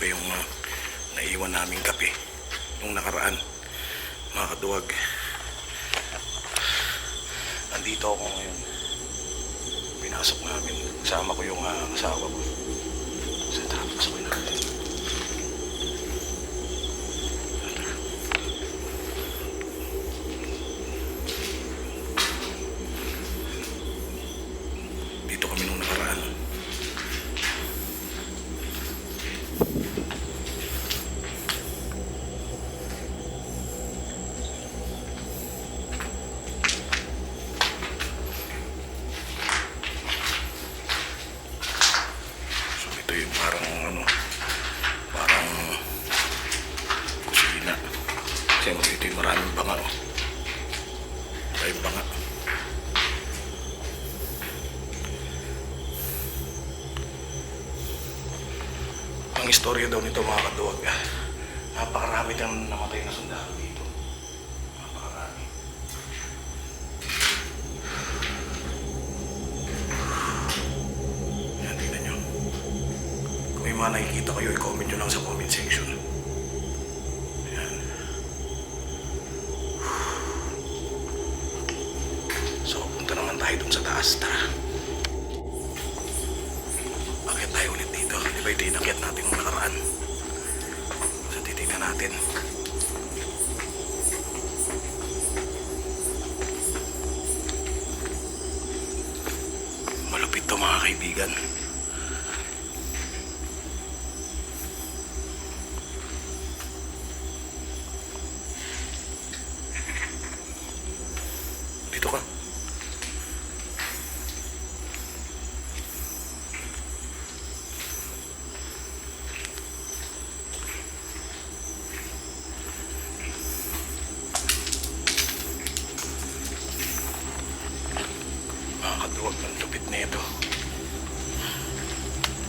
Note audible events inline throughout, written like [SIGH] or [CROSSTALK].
pa yung uh, naiwan naming kape nung nakaraan. Mga kaduwag. Andito ako ngayon. Pinasok namin. Kasama ko yung uh, asawa ko. Sa tara, pasukin natin. Dito kami nung nakaraan. So ito yung parang ano, parang kusina. Kasi ito yung maraming banga. Oh. Maraming banga. Ang istorya daw nito mga kaduwag, napakarami ng namatay na sundalo dito. Napakarami. Yan, tingnan nyo. Kung may mga nakikita kayo, i-comment nyo lang sa comment section. Yan. So, punta naman tayo dun sa taas. Tara. Akit tayo ulit dito. Di ba ito inakyat natin nakaraan? So, titignan natin. Malupit to mga kaibigan. Dito ka. Mga kaduwag ng lupit na ito.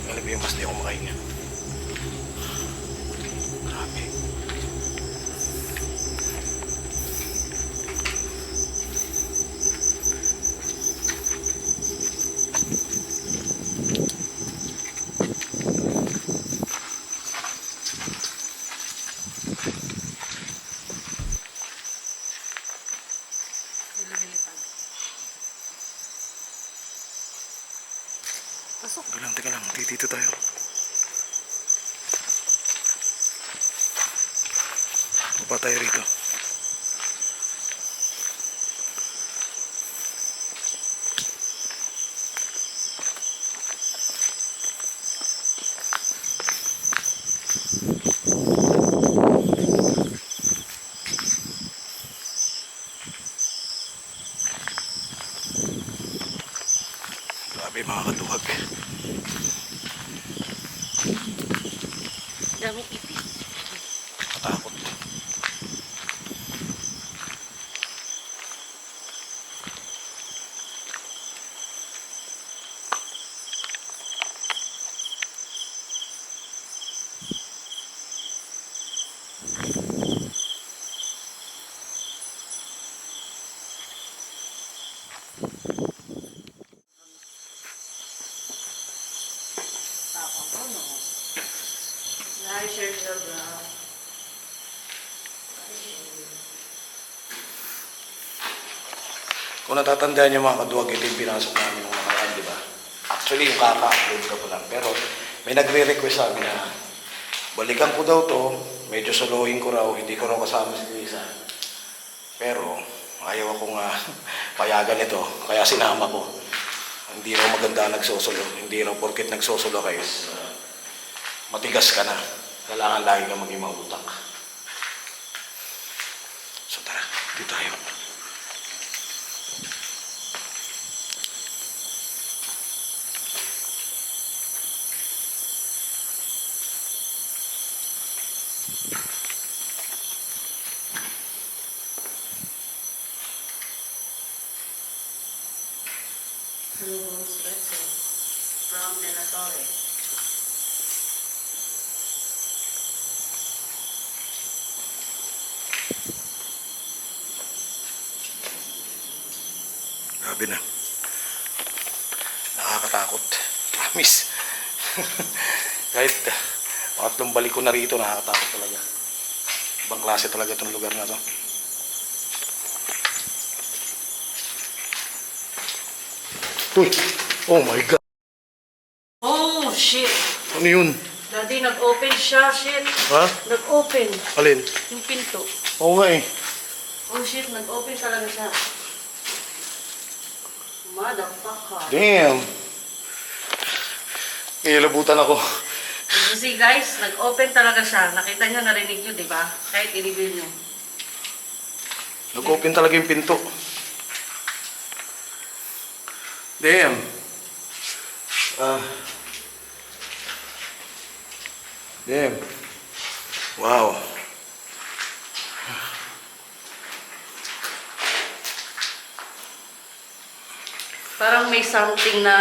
Alam mo yung mas di ako makahinga. Grabe. Pasok. Teka lang, teka lang. Di- Dito tayo. Baba tayo rito. Grabe mga kaduwag. Natatandaan niyo mga kaduwag, ito yung pinasok namin nung nakaraan, di ba? Actually, yung kaka-upload ko pa lang. Pero may nagre-request sa amin na balikan ko daw to, medyo solohin ko raw, hindi ko raw kasama si Lisa. Pero ayaw akong uh, [LAUGHS] payagan ito, kaya sinama ko. Hindi raw maganda nagsosolo, hindi raw porket nagsosolo kayo. uh, matigas ka na. Kailangan lagi ka maging mautak. So tara, dito tayo. Grabe na. Nakakatakot. Promise. [LAUGHS] Kahit Pangatlong balik ko na rito, nakakatakot talaga. Ibang klase talaga itong lugar na to. Uy! Oh my God! Oh, shit. Ano yun? Daddy, nag-open siya. Shit. Ha? Nag-open. Alin? Yung pinto. Oo nga eh. Oh, shit. Nag-open talaga siya. Motherfucker. Damn! Iilabutan ako. You see, guys, nag-open talaga siya. Nakita niyo, narinig niyo, di ba? Kahit i-reveal niyo. Nag-open talaga yung pinto. Damn. Ah. Damn. Wow. Parang may something na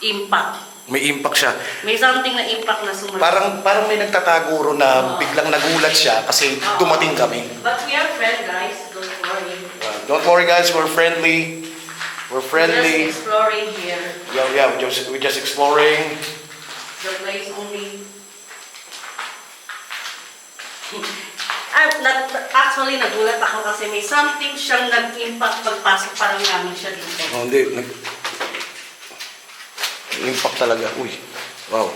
impact. May impact siya. May something na impact na sumunod. Parang parang may nagtataguro na biglang nagulat siya kasi dumating kami. But we are friends, guys. Don't worry. Uh, don't worry guys, we're friendly. We're Just friendly. exploring here. Yeah, yeah, we're just, we're just exploring. The place only. Ah, nat- actually, nagulat ako kasi may something siyang nag-impact pagpasok parang namin siya dito. Oh, hindi. Nag... Impact talaga. Uy. Wow.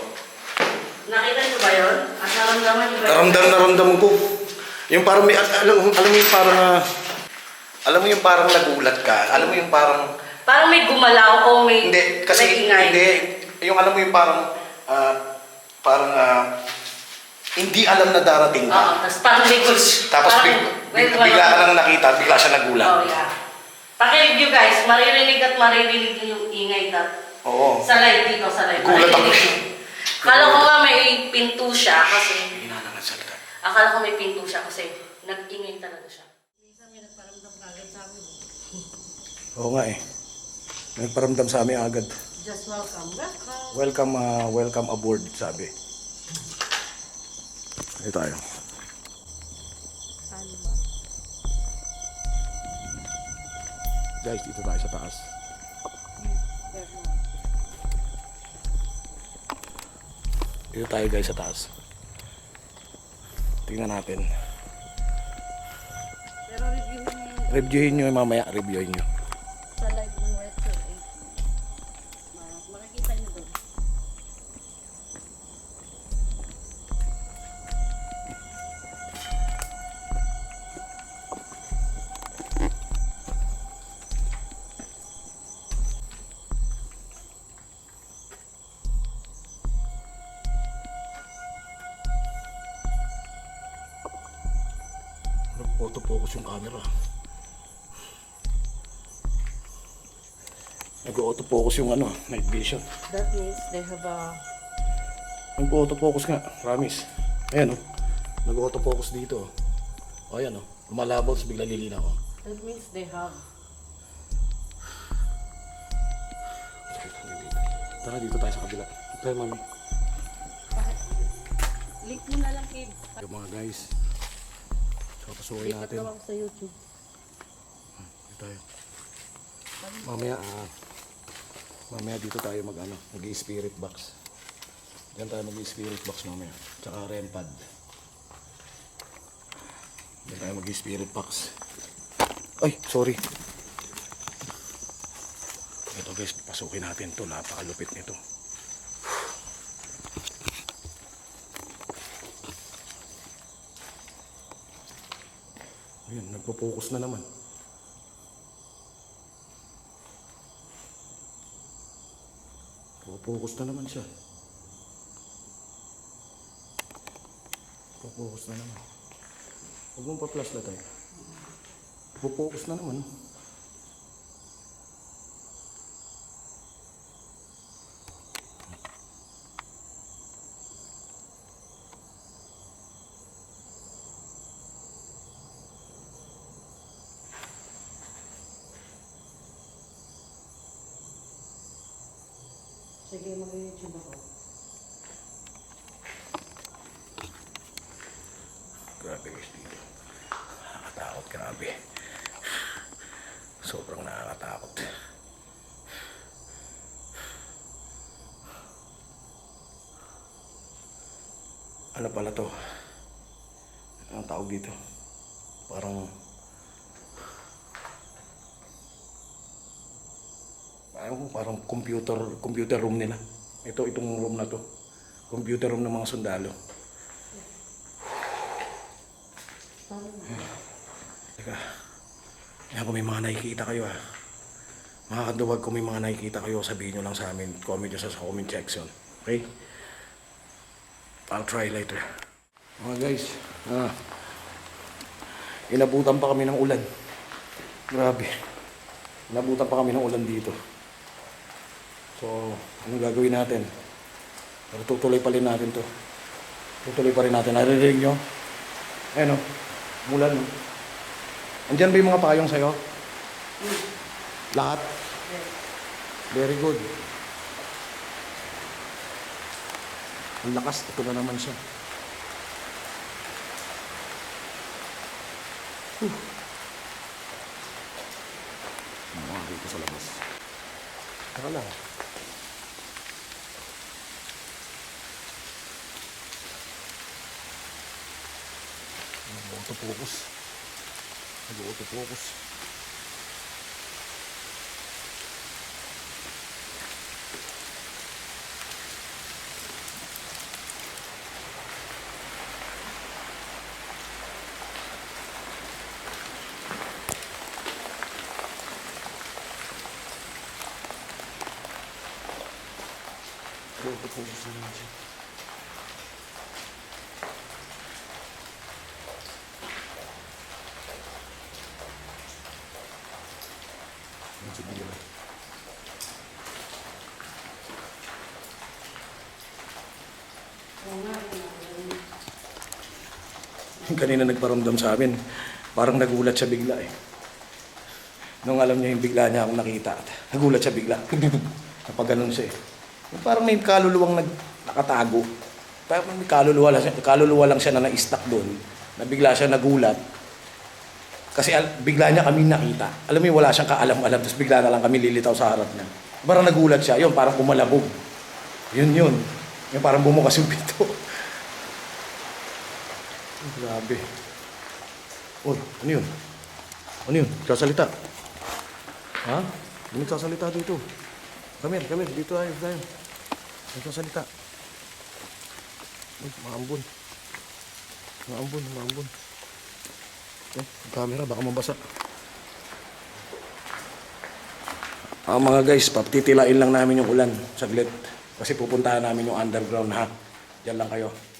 Nakita niyo ba yun? At naramdaman niyo ba yun? Naramdam na ramdam ko. Yung parang may, alam, alam mo yung parang, ah, alam mo yung parang nagulat ka. Alam mo yung parang, Parang may gumalaw o may, hindi, kasi, may ingay. hindi, yung alam mo yung parang, ah, parang, ah, hindi alam na darating Oo, ka. tapos parang may Tapos parang big, bigla ka lang nakita, bigla siya nagulat. Oh, yeah. Pakinig guys, maririnig at maririnig niyo yung ingay na Oo. sa live dito, sa live. Gulat ako. Maririnig. Akala ko nga may pinto siya kasi Hina na ng salita. Akala ko may pinto siya kasi nag-ingay talaga siya. Minsan may nagparamdam kagad sa amin. Oo nga eh. Nagparamdam sa amin agad. Just welcome. Welcome. Welcome, ah, welcome aboard, sabi. Dito tayo. Guys, dito tayo sa taas. Dito tayo guys sa taas. Tingnan natin. Pero reviewin yung Reviewin nyo mamaya, reviewin nyo. Nag-autofocus yung ano, night vision. That means they have a... Nag-autofocus nga, promise. Ayan o. Nag-autofocus dito. O ayan o. Lumalabaw, tapos bigla lilinaw. oh. That means they have... Tara, dito tayo sa kabila. Tayo, mami. Link mo na lang, Kid. Yung mga guys. So, pasukin Lipat natin. daw ako sa YouTube. Dito tayo. Mamaya, ah, mamaya dito tayo mag ano, mag spirit box. Diyan tayo mag spirit box mamaya. Tsaka REM pad. Diyan tayo mag spirit box. Ay, sorry. Ito guys, pasukin natin to. Napakalupit nito. Ayan, nagpo-focus na naman. Focus na naman siya. Focus na naman. Huwag mong pa-flash tayo. Focus na naman. Sige, mag-YouTube ako. Grabe guys dito. Nakakatakot, grabe. Sobrang nakakatakot. ano pala to? Ang tawag dito? Parang parang, parang computer computer room nila. Ito itong room na to. Computer room ng mga sundalo. Teka. Yan kung may mga nakikita kayo ah. Mga kaduwag kung may mga nakikita kayo, sabihin nyo lang sa amin. Comment nyo sa comment section. Okay? I'll try later. Mga guys, ah, inabutan pa kami ng ulan. Grabe. Inabutan pa kami ng ulan dito. So, anong gagawin natin? Pero tutuloy pa rin natin to. Tutuloy pa rin natin. Naririnig nyo? Ayan o. Mulan o. Andyan ba yung mga payong sa'yo? Lahat? Very good. Ang lakas. Ito na naman siya. Whew. Mga dito sa labas. Tara lang. Nag-autofocus. Nag-autofocus. Nag-autofocus na naman siya. Medyo dilim. Kanina nagparamdam sa amin, parang nagulat siya bigla eh. Nung alam niya yung bigla niya akong nakita, nagulat siya bigla. [LAUGHS] Kapag ganun siya eh. Parang may kaluluwang nag, nakatago. Parang may kaluluwa lang siya, kaluluwa lang siya na na-stuck doon. Na bigla siya nagulat. Kasi al- bigla niya kami nakita. Alam mo wala siyang kaalam-alam, tapos bigla na lang kami lilitaw sa harap niya. Parang nagulat siya, yun, parang kumalabog. Yun yun. Yung parang bumukas yung pito. [LAUGHS] Grabe. Uy, ano yun? Ano yun? Kasalita. Ha? May nagsasalita dito. Come here, come here. Dito tayo, tayo. Nagsasalita. Uy, maambon. Maambon, maambon. Eh, camera, baka mabasa. Ah, mga guys, paptitilain lang namin yung ulan. Saglit. Kasi pupuntahan namin yung underground ha. Diyan lang kayo.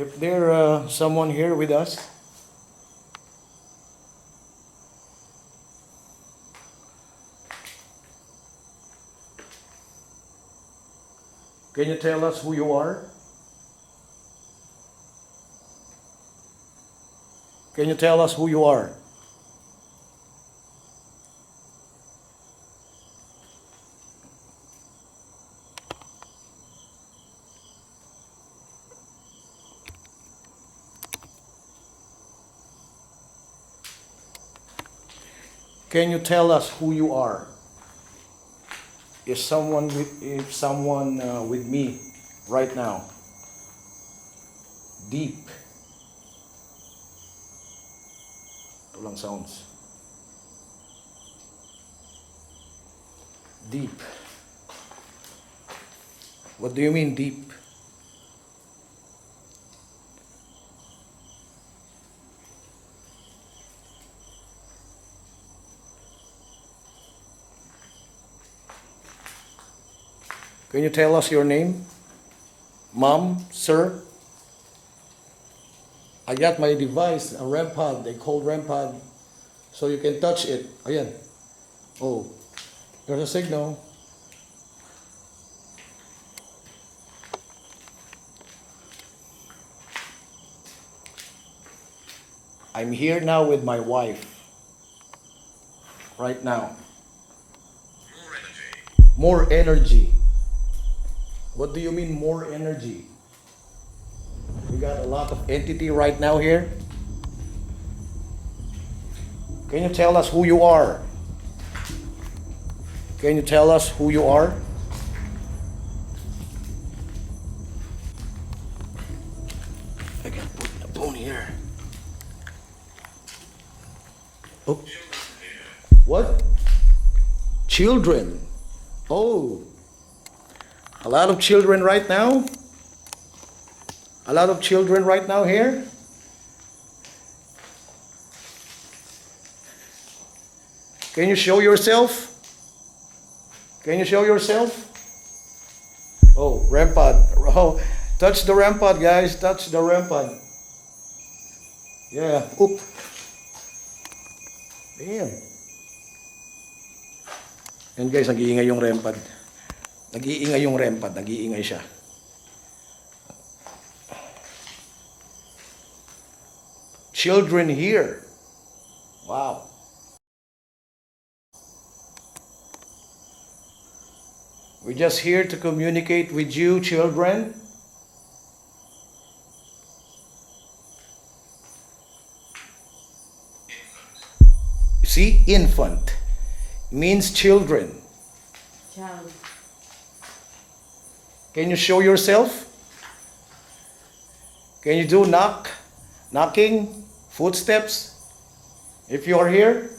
If there uh, someone here with us, can you tell us who you are? Can you tell us who you are? Can you tell us who you are? Is someone with if someone uh, with me right now? Deep. Lang sounds. Deep. What do you mean deep? Can you tell us your name? Mom, sir? I got my device, a REM pod. They call REM pod. So you can touch it. Ayan. Oh, there's a signal. I'm here now with my wife. Right now. More energy. What do you mean more energy? We got a lot of entity right now here. Can you tell us who you are? Can you tell us who you are? I can put the phone here. Oh. What? Children. Oh. A lot of children right now? A lot of children right now here? Can you show yourself? Can you show yourself? Oh, rampart. [LAUGHS] Oh, touch the rampart, guys. Touch the rampart. Yeah. Oop. Damn. Yan guys, nag-iingay yung rampart. Nag-iingay yung rampart. Nag-iingay siya. Children here. Wow. We're just here to communicate with you, children. See, infant means children. Child. Can you show yourself? Can you do knock, knocking, footsteps? If you are here?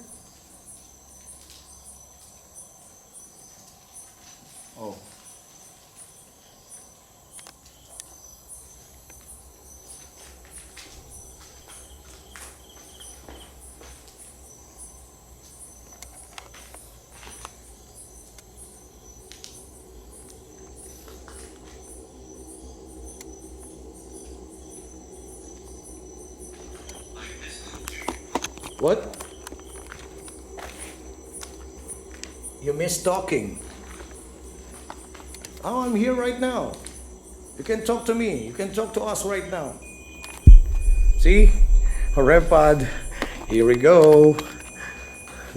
Talking. Oh, I'm here right now. You can talk to me. You can talk to us right now. See? A REM pod. Here we go.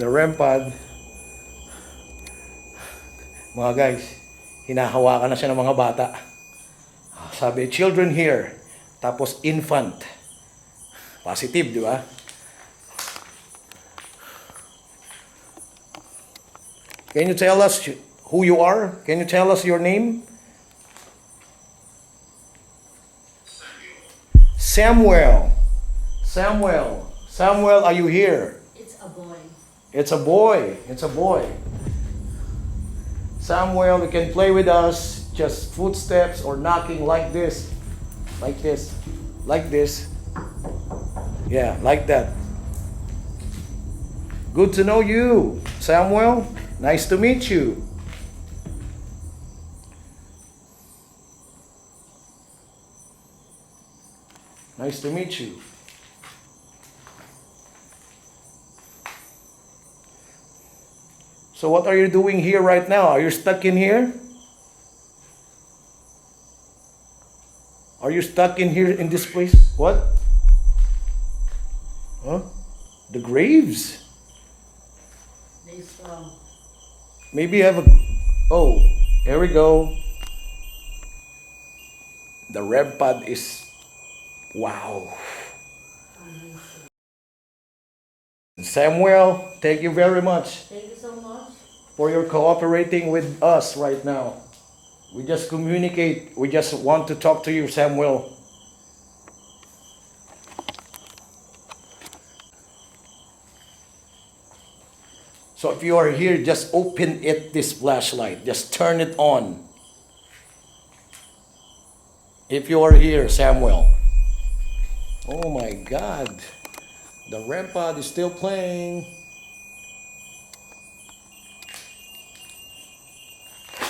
The REM pod. Mga guys, hinahawakan na siya ng mga bata. Sabi, children here. Tapos infant. Positive, di ba? Can you tell us who you are? Can you tell us your name? Samuel. Samuel. Samuel, are you here? It's a boy. It's a boy. It's a boy. Samuel, you can play with us. Just footsteps or knocking like this. Like this. Like this. Yeah, like that. Good to know you, Samuel. Nice to meet you. Nice to meet you. So what are you doing here right now? Are you stuck in here? Are you stuck in here in this place? What? Huh? The graves? There's um, Maybe you have a. Oh, here we go. The rev pod is. Wow. Samuel, thank you very much Thank you so much. for your cooperating with us right now. We just communicate. We just want to talk to you, Samuel. So if you are here, just open it, this flashlight. Just turn it on. If you are here, Samuel. Oh my God. The pod is still playing.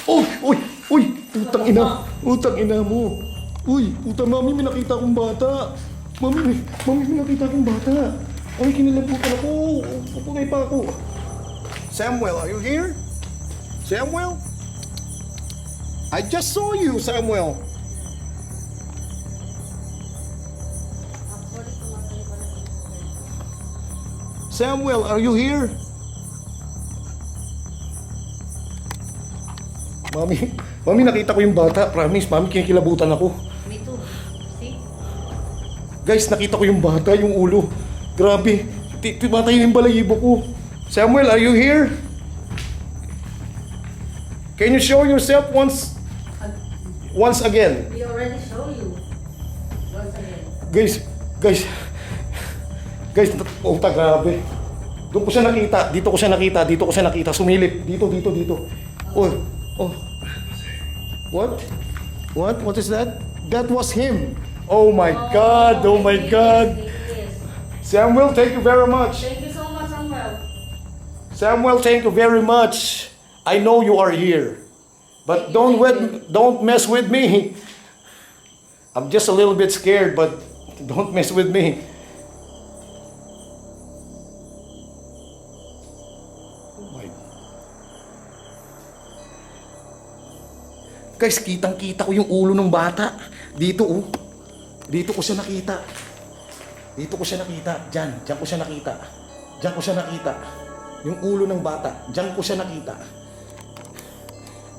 Uy! Uy! Uy! Putang ina! Putang ina mo! Uy! Puta, mami, may nakita akong bata! Mami, mami, may nakita akong bata! Ay, kinilabutan ako! Pupungay pa ako! Samuel, are you here? Samuel? I just saw you, Samuel! Samuel, are you here? Mami, [LAUGHS] mami, nakita ko yung bata. Promise, mami, kinikilabutan ako. Me too. See? Guys, nakita ko yung bata, yung ulo. Grabe. Ti- Timatay yung balayibo ko. Samuel, are you here? Can you show yourself once once again? We already show you. Once again. Guys, guys. Guys, puta grabe. Doon ko siya nakita, dito ko siya nakita, dito ko siya nakita, sumilip. Dito, dito, dito. Oh, oh. What? What? What is that? That was him. Oh my God, oh my God. Samuel, thank you very much. Samuel, thank you very much. I know you are here. But don't with, don't mess with me. [LAUGHS] I'm just a little bit scared, but don't mess with me. Oh my. Guys, kitang-kita ko yung ulo ng bata. Dito oh. Dito ko siya nakita. Dito ko siya nakita. Diyan, diyan ko siya nakita. Diyan ko siya nakita. Yung ulo ng bata, diyan ko siya nakita.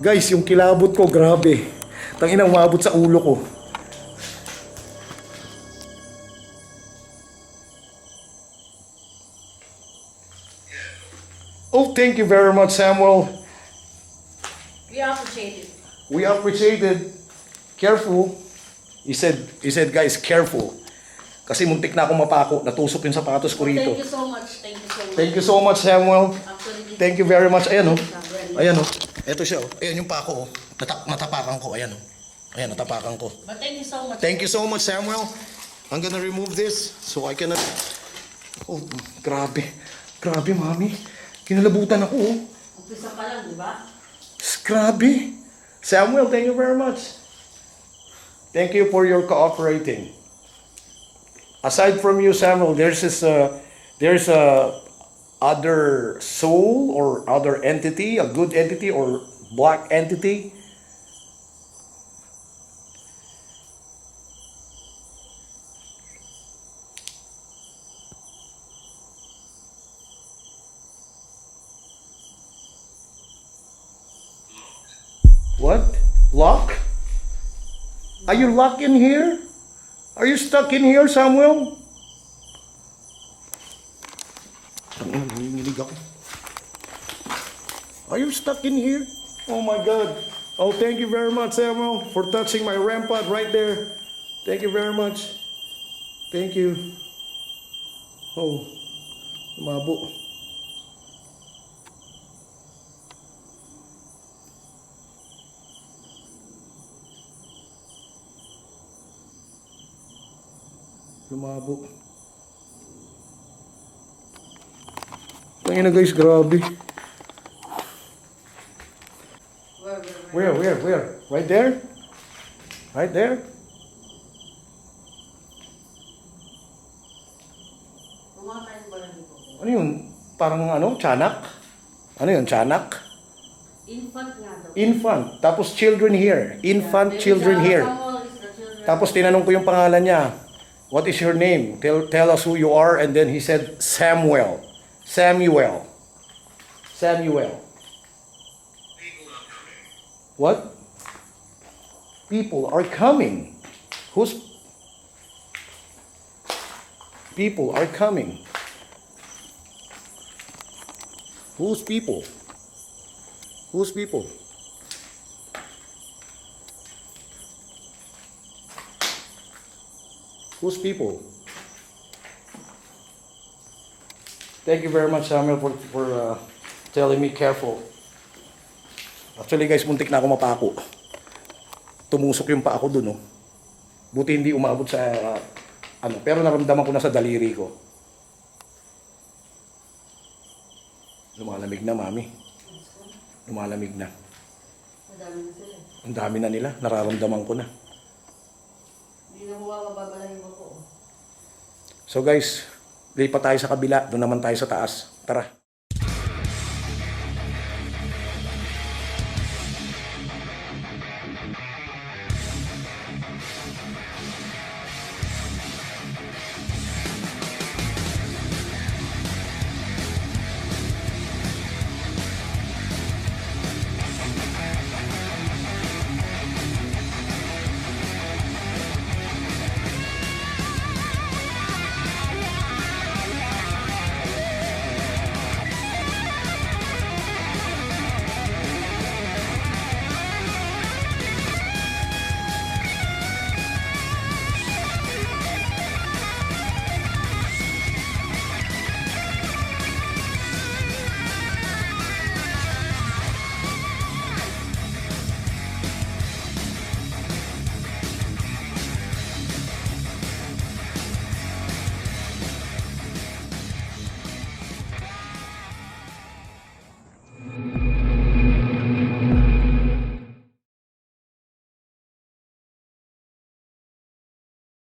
Guys, yung kilabot ko, grabe. Tangina, umabot sa ulo ko. Oh, thank you very much, Samuel. We appreciate it. We appreciate it. Careful. He said, he said, guys, careful. Kasi muntik na akong mapako. Natusok yung sapatos ko rito. Thank you so much. Thank you so much. Samuel. Thank you very much. Ayan, oh. Ayan, oh. Ito siya, oh. Ayan yung pako, oh. Nata- natapakan ko. Ayan, oh. Ayan, natapakan ko. But thank you so much. Thank you so much, Samuel. I'm gonna remove this so I cannot... Oh, grabe. Grabe, mami. Kinalabutan ako, oh. Umpisa pa lang, di ba? Grabe. Samuel, thank you very much. Thank you for your cooperating. Aside from you, Samuel, there's this, uh, there's a other soul or other entity, a good entity or black entity. What? Lock? Are you locked in here? Are you stuck in here, Samuel? Tangina, nanginginig ako. Are you stuck in here? Oh my God. Oh, thank you very much, Samuel, for touching my rampart right there. Thank you very much. Thank you. Oh, lumabo. Lumabo. Tangina guys, grabe. Where, where, where? Right there? Right there? Kumakain ba lang ito? Ano yun? Parang ano? Tiyanak? Ano yun? Tiyanak? Infant nga daw. Infant. Tapos children here. Infant Yeah, children there is a- here. Samuel is the children. Tapos tinanong ko yung pangalan niya. What is your name? Tell, tell us who you are. And then he said, Samuel. Samuel. Samuel. What? People are coming. Who's people are coming? Whose people? Whose people? Whose people? Thank you very much, Samuel, for, for uh, telling me careful. Actually, guys, muntik na ako mapako. Tumusok yung pa ako dun, oh. Buti hindi umabot sa, uh, ano, pero naramdaman ko na sa daliri ko. Lumalamig na, mami. Lumalamig na. Ang dami na nila, nararamdaman ko na. Hindi na mababalahin mo po. So guys, lipat tayo sa kabila, doon naman tayo sa taas. Tara.